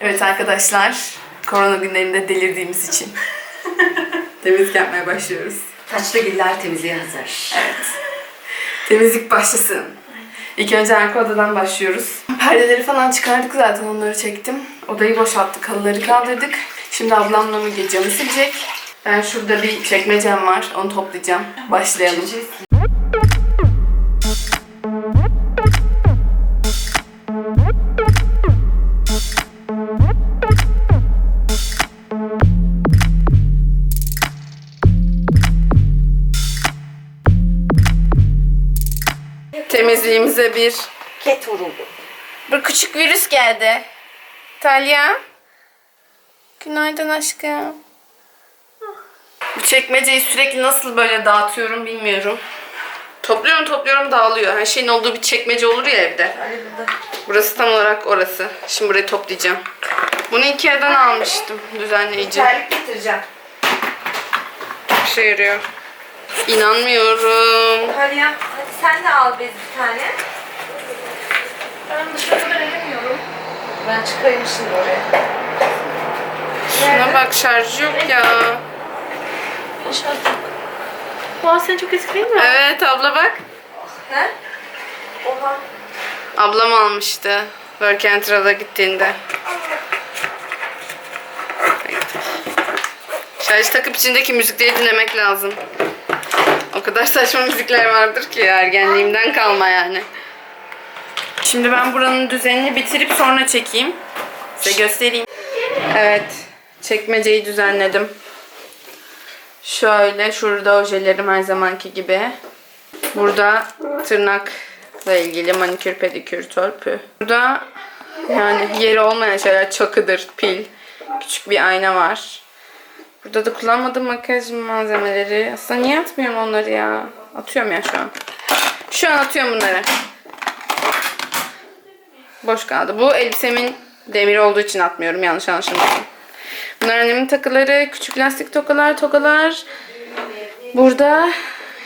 Evet arkadaşlar, korona günlerinde delirdiğimiz için temizlik yapmaya başlıyoruz. Taçlı giller temizliğe hazır. Evet. Temizlik başlasın. İlk önce arka odadan başlıyoruz. Perdeleri falan çıkardık zaten onları çektim. Odayı boşalttık, halıları kaldırdık. Şimdi ablamla Müge camı silecek. Ben şurada bir çekmecem var, onu toplayacağım. Başlayalım. Bir Ket vuruldu. Bir küçük virüs geldi. Talya. Günaydın aşkım. Bu çekmeceyi sürekli nasıl böyle dağıtıyorum bilmiyorum. Topluyorum topluyorum dağılıyor. Her şeyin olduğu bir çekmece olur ya evde. Burası tam olarak orası. Şimdi burayı toplayacağım. Bunu Ikea'dan almıştım düzenleyici. Terlik getireceğim. İşe yarıyor. İnanmıyorum. Meryem hadi sen de al bez bir tane. Ben dışarıda veremiyorum. Ben çıkayım şimdi oraya. Şuna bak şarjı yok ya. Aa sen çok eski değil mi? Evet abla bak. He? Oha. Ablam almıştı. Work and Travel'a gittiğinde. Şarj takıp içindeki müzikleri dinlemek lazım. O kadar saçma müzikler vardır ki ergenliğimden kalma yani. Şimdi ben buranın düzenini bitirip sonra çekeyim. Size göstereyim. Evet. Çekmeceyi düzenledim. Şöyle şurada ojelerim her zamanki gibi. Burada tırnakla ilgili manikür, pedikür, törpü. Burada yani yeri olmayan şeyler çakıdır, pil. Küçük bir ayna var. Burada da kullanmadığım makyaj malzemeleri. Aslında niye atmıyorum onları ya? Atıyorum ya şu an. Şu an atıyorum bunları. Boş kaldı. Bu elbisemin demiri olduğu için atmıyorum. Yanlış anlaşılmasın. Bunlar annemin takıları. Küçük lastik tokalar, tokalar. Burada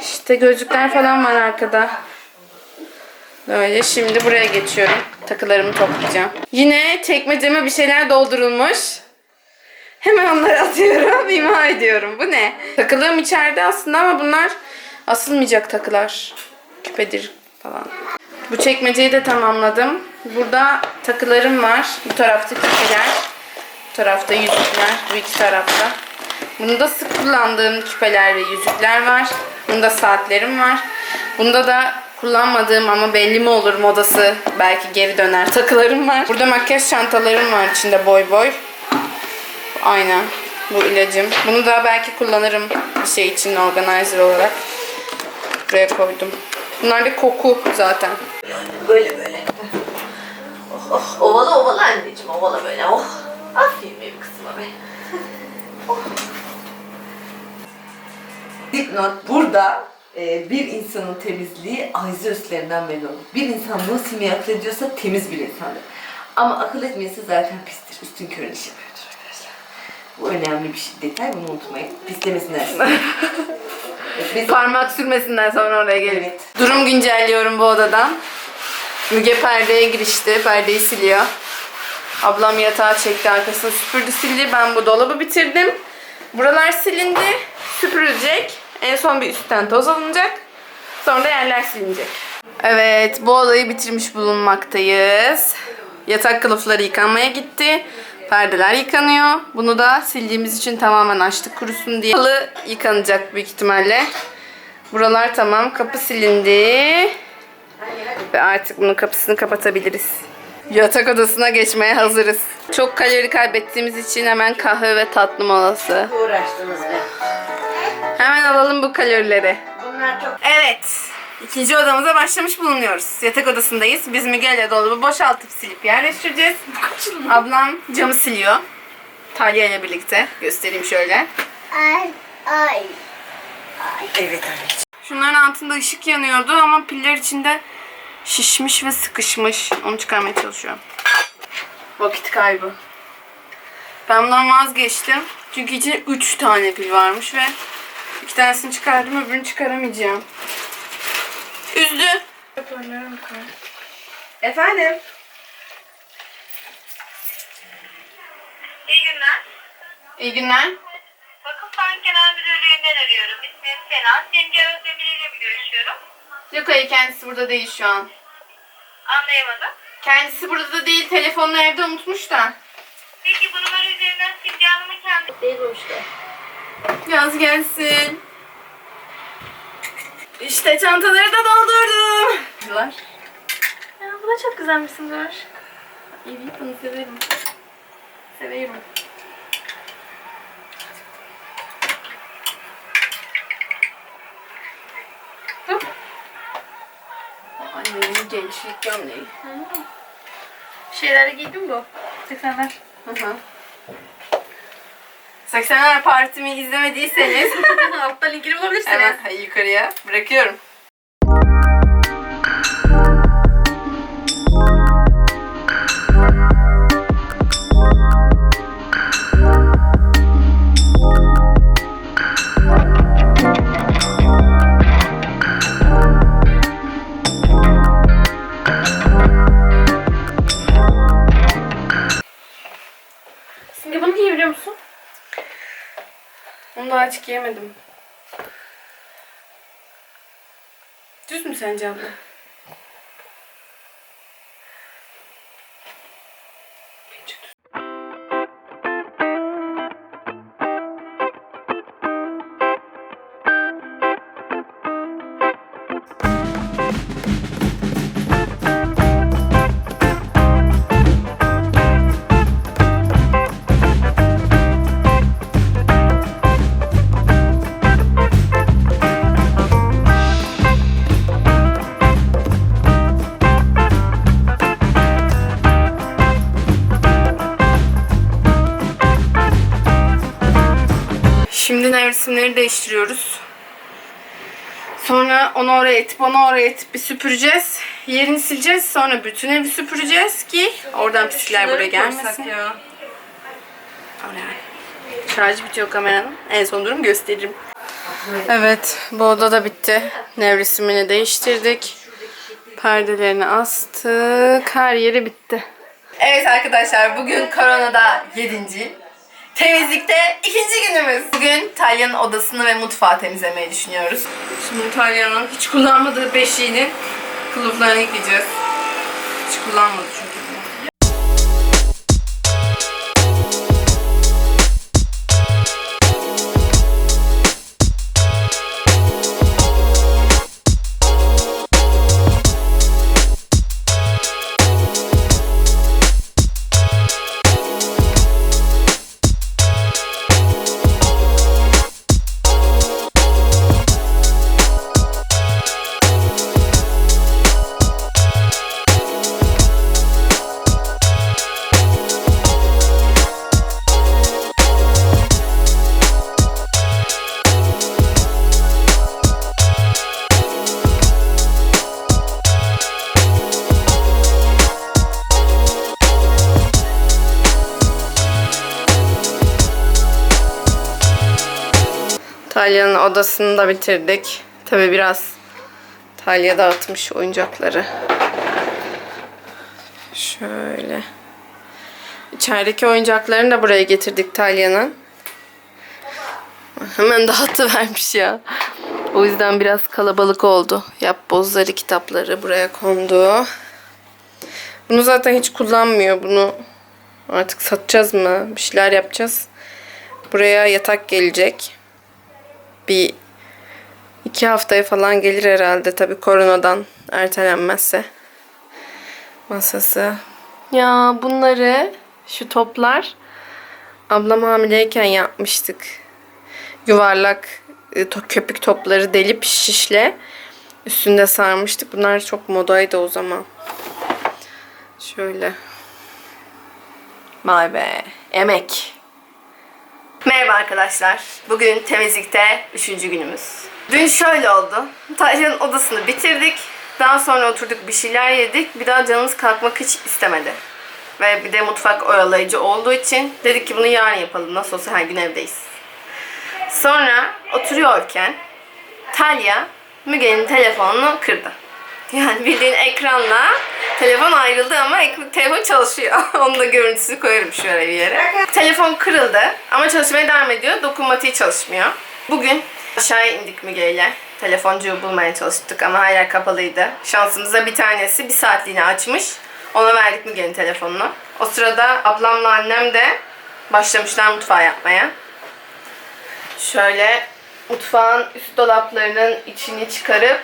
işte gözlükler falan var arkada. Böyle şimdi buraya geçiyorum. Takılarımı toplayacağım. Yine çekmeceme bir şeyler doldurulmuş. Hemen onları atıyorum, imha ediyorum. Bu ne? Takılığım içeride aslında ama bunlar asılmayacak takılar. Küpedir falan. Bu çekmeceyi de tamamladım. Burada takılarım var. Bu tarafta küpeler. Bu tarafta yüzükler. Bu iki tarafta. Bunda sık kullandığım küpeler ve yüzükler var. Bunda saatlerim var. Bunda da kullanmadığım ama belli mi olur modası belki geri döner takılarım var. Burada makyaj çantalarım var içinde boy boy. Aynen. Bu ilacım. Bunu da belki kullanırım bir şey için organizer olarak. Buraya koydum. Bunlar da koku zaten. Böyle böyle. Oh, oh. Ovala ovala anneciğim ovala böyle. Oh. Aferin benim kızıma be. oh. Dipnot burada e, bir insanın temizliği aize üstlerinden belli olur. Bir insan nasıl akıl ediyorsa temiz bir insandır. Ama akıl etmeyesi zaten pistir. Üstün körün iş yapıyordur arkadaşlar. Bu önemli bir şey, detay bunu unutmayın. Pislemesinler. Biz Parmak sürmesinden sonra oraya gelin. Evet. Durum güncelliyorum bu odadan. Müge perdeye girişti. Perdeyi siliyor. Ablam yatağı çekti arkasını süpürdü sildi. Ben bu dolabı bitirdim. Buralar silindi. Süpürülecek. En son bir üstten toz alınacak. Sonra yerler silinecek. Evet bu olayı bitirmiş bulunmaktayız. Yatak kılıfları yıkanmaya gitti. Perdeler yıkanıyor. Bunu da sildiğimiz için tamamen açtık kurusun diye. Halı yıkanacak büyük ihtimalle. Buralar tamam. Kapı silindi. Ve artık bunun kapısını kapatabiliriz. Yatak odasına geçmeye hazırız. Çok kalori kaybettiğimiz için hemen kahve ve tatlı molası. uğraştınız be. Hemen alalım bu kalorileri. Bunlar çok Evet. İkinci odamıza başlamış bulunuyoruz. Yatak odasındayız. Biz Müge'yle dolabı boşaltıp silip yerleştireceğiz. Ablam camı siliyor. Talya ile birlikte. Göstereyim şöyle. Ay ay. Evet anneciğim. Şunların altında ışık yanıyordu ama piller içinde şişmiş ve sıkışmış. Onu çıkarmaya çalışıyorum. Vakit kaybı. Ben bundan vazgeçtim. Çünkü içinde 3 tane pil varmış ve iki tanesini çıkardım öbürünü çıkaramayacağım. Üzdü. Efendim? günler. İyi günler. Vakıf Bank Genel Müdürlüğü'nden arıyorum. İsmim Sena. Simge Özdemir ile mi görüşüyorum? Yok hayır kendisi burada değil şu an. Anlayamadım. Kendisi burada değil telefonunu evde unutmuş da. Peki bu numara üzerinden Simge Hanım'ın kendi... Değilmişti. Yaz gelsin. İşte çantaları da doldurdum. Bunlar. Ya bu da çok güzelmişsin Dur. İyi bunu severim. Severim. Hop. Annemin gençlik gömleği. Şeyleri giydin bu. 80'ler. Hı hı. 80'ler partimi izlemediyseniz Altta linkini bulabilirsiniz. hemen yukarıya bırakıyorum. Onu daha açık giyemedim. Düz mü sence abla? Bence düz. Şimdi nevresimleri değiştiriyoruz. Sonra onu oraya itip onu oraya itip bir süpüreceğiz. Yerini sileceğiz. Sonra bütün evi süpüreceğiz ki oradan pislikler buraya gelmesin. Oraya. Şarj bitiyor kameranın. En son durum gösteririm. Evet, bu oda da bitti. Nevresimini değiştirdik. Perdelerini astık. Her yeri bitti. Evet arkadaşlar, bugün koronada 7. Temizlikte ikinci günümüz. Bugün Talya'nın odasını ve mutfağı temizlemeyi düşünüyoruz. Şimdi Talya'nın hiç kullanmadığı beşiğinin kılıflarını yıkayacağız. Hiç kullanmadı çünkü. Talya'nın odasını da bitirdik. Tabi biraz Talya dağıtmış oyuncakları. Şöyle. İçerideki oyuncaklarını da buraya getirdik Talya'nın. Hemen dağıtı vermiş ya. O yüzden biraz kalabalık oldu. Yap bozları kitapları buraya kondu. Bunu zaten hiç kullanmıyor. Bunu artık satacağız mı? Bir şeyler yapacağız. Buraya yatak gelecek bir iki haftaya falan gelir herhalde tabii koronadan ertelenmezse masası. Ya bunları şu toplar ablam hamileyken yapmıştık. Yuvarlak e, köpük topları delip şişle üstünde sarmıştık. Bunlar çok modaydı o zaman. Şöyle. Vay be. Emek. Merhaba arkadaşlar. Bugün temizlikte üçüncü günümüz. Dün şöyle oldu. Talya'nın odasını bitirdik. Daha sonra oturduk bir şeyler yedik. Bir daha canımız kalkmak hiç istemedi. Ve bir de mutfak oyalayıcı olduğu için dedik ki bunu yarın yapalım. Nasıl olsa her gün evdeyiz. Sonra oturuyorken Talya Müge'nin telefonunu kırdı. Yani bildiğin ekranla telefon ayrıldı ama telefon çalışıyor. Onun da görüntüsü koyarım şöyle bir yere. Telefon kırıldı ama çalışmaya devam ediyor. Dokunmatiği çalışmıyor. Bugün aşağıya indik Müge ile. Telefoncuyu bulmaya çalıştık ama yer kapalıydı. Şansımıza bir tanesi bir saatliğine açmış. Ona verdik Müge'nin telefonunu. O sırada ablamla annem de başlamışlar mutfağı yapmaya. Şöyle mutfağın üst dolaplarının içini çıkarıp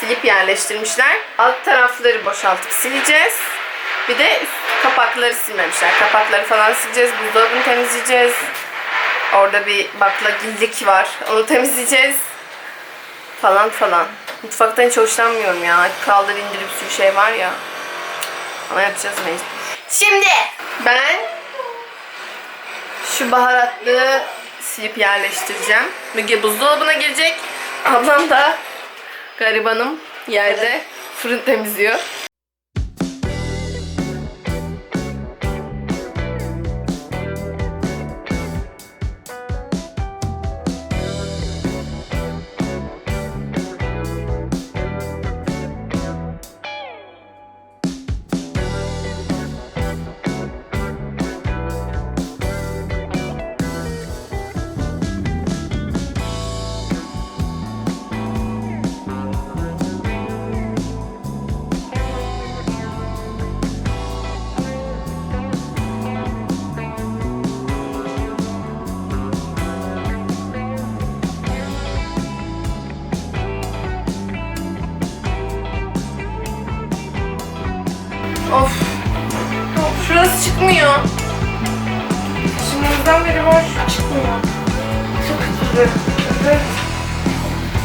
silip yerleştirmişler. Alt tarafları boşaltıp sileceğiz. Bir de üst kapakları silmemişler. Kapakları falan sileceğiz. Buzdolabını temizleyeceğiz. Orada bir baklagillik var. Onu temizleyeceğiz. Falan falan. Mutfaktan hiç hoşlanmıyorum ya. Kaldır indir bir sürü şey var ya. Ama yapacağız mecbur. Şimdi ben şu baharatlı silip yerleştireceğim. Müge buzdolabına girecek. Ablam da garibanım yerde fırın temizliyor.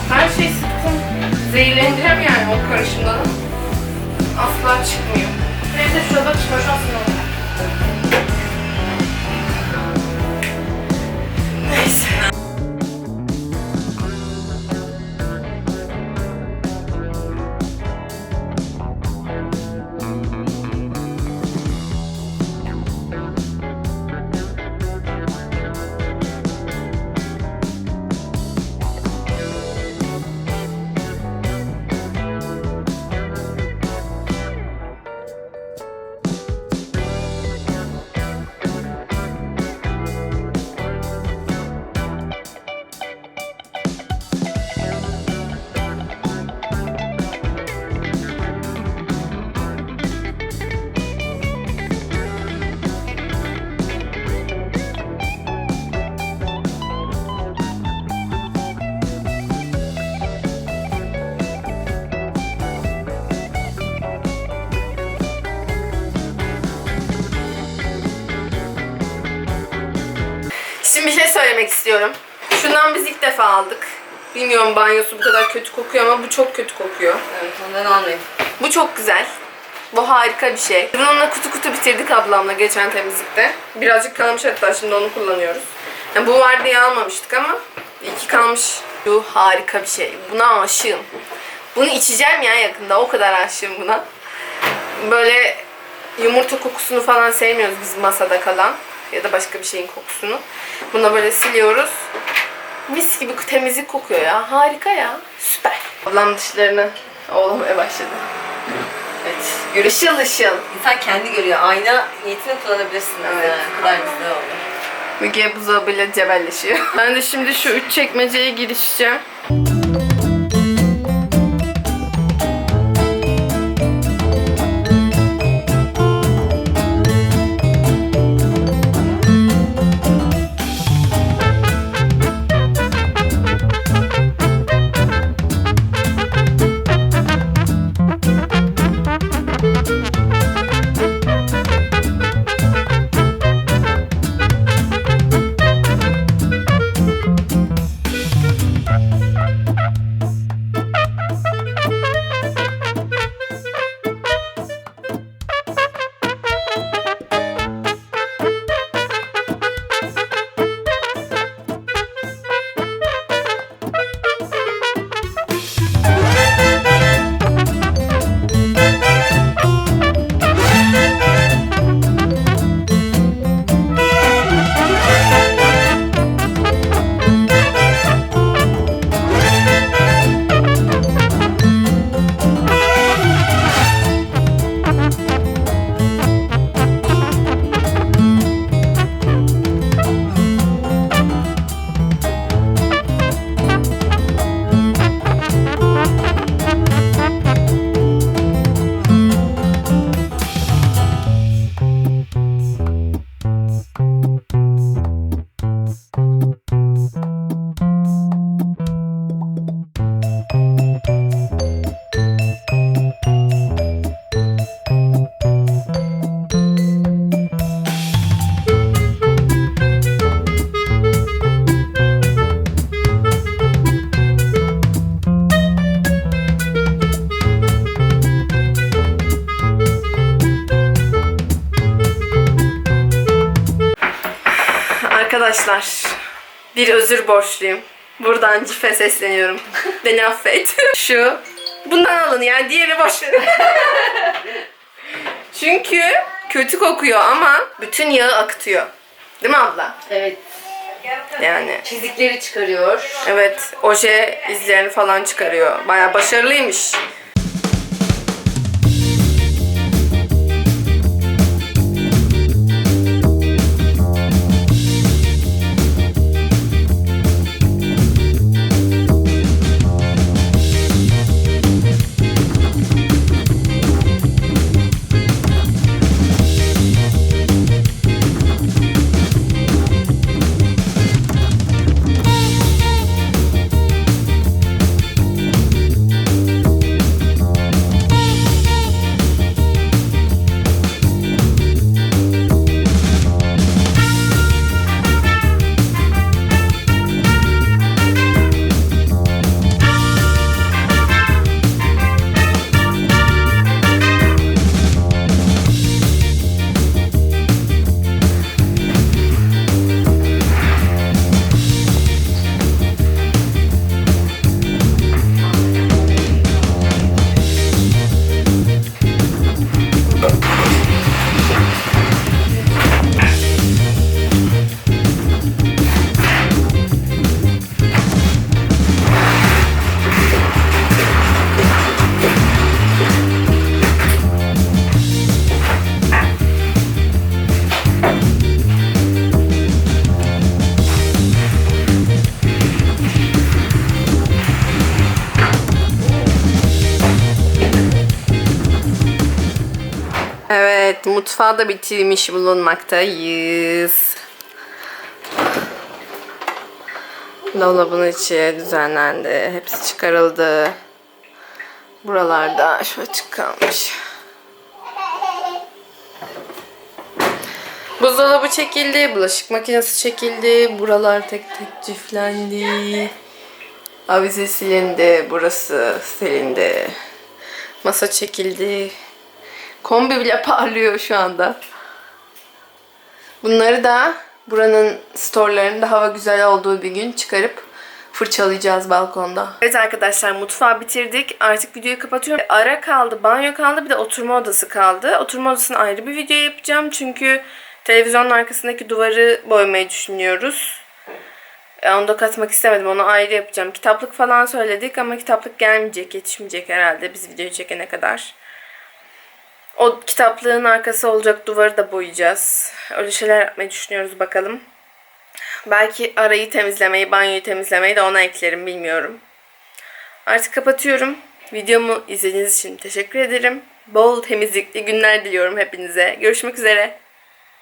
Her şey sıktım. Zehirleneceğim yani o karışımdan. Asla çıkmıyor. Neyse şurada boşalsın Şimdi bir şey söylemek istiyorum. Şundan biz ilk defa aldık. Bilmiyorum banyosu bu kadar kötü kokuyor ama bu çok kötü kokuyor. Evet ondan almayın. Bu çok güzel. Bu harika bir şey. Bununla kutu kutu bitirdik ablamla geçen temizlikte. Birazcık kalmış hatta şimdi onu kullanıyoruz. Yani bu var diye almamıştık ama iyi ki kalmış. Bu harika bir şey. Buna aşığım. Bunu içeceğim ya yakında. O kadar aşığım buna. Böyle yumurta kokusunu falan sevmiyoruz biz masada kalan. Ya da başka bir şeyin kokusunu. Buna böyle siliyoruz. Mis gibi temizlik kokuyor ya. Harika ya. Süper. Ablam dişlerini oğlamaya başladı. Evet. Görüş Işıl ışıl. İnsan kendi görüyor. Ayna niyetini kullanabilirsin. Evet. Ne kadar güzel oldu. Müge buzdolabıyla cebelleşiyor. Ben de şimdi şu üç çekmeceye girişeceğim. Bir özür borçluyum. Buradan cife sesleniyorum. Beni affet. Şu. Bundan alın yani diğeri boş. Çünkü kötü kokuyor ama bütün yağı akıtıyor. Değil mi abla? Evet. Yani Çizikleri çıkarıyor. evet oje izlerini falan çıkarıyor. Baya başarılıymış. Mutfağı da bitirmiş bulunmaktayız. Dolabın içi düzenlendi. Hepsi çıkarıldı. Buralarda şu açık kalmış. Buzdolabı çekildi, bulaşık makinesi çekildi. Buralar tek tek ciflendi. Avize silindi, burası silindi. Masa çekildi. Kombi bile parlıyor şu anda. Bunları da buranın storelarında hava güzel olduğu bir gün çıkarıp fırçalayacağız balkonda. Evet arkadaşlar mutfağı bitirdik. Artık videoyu kapatıyorum. Ara kaldı, banyo kaldı, bir de oturma odası kaldı. Oturma odasını ayrı bir video yapacağım. Çünkü televizyonun arkasındaki duvarı boyamayı düşünüyoruz. E, Onu da katmak istemedim. Onu ayrı yapacağım. Kitaplık falan söyledik ama kitaplık gelmeyecek, yetişmeyecek herhalde biz videoyu çekene kadar. O kitaplığın arkası olacak duvarı da boyayacağız. Öyle şeyler yapmayı düşünüyoruz bakalım. Belki arayı temizlemeyi, banyoyu temizlemeyi de ona eklerim bilmiyorum. Artık kapatıyorum. Videomu izlediğiniz için teşekkür ederim. Bol temizlikli günler diliyorum hepinize. Görüşmek üzere.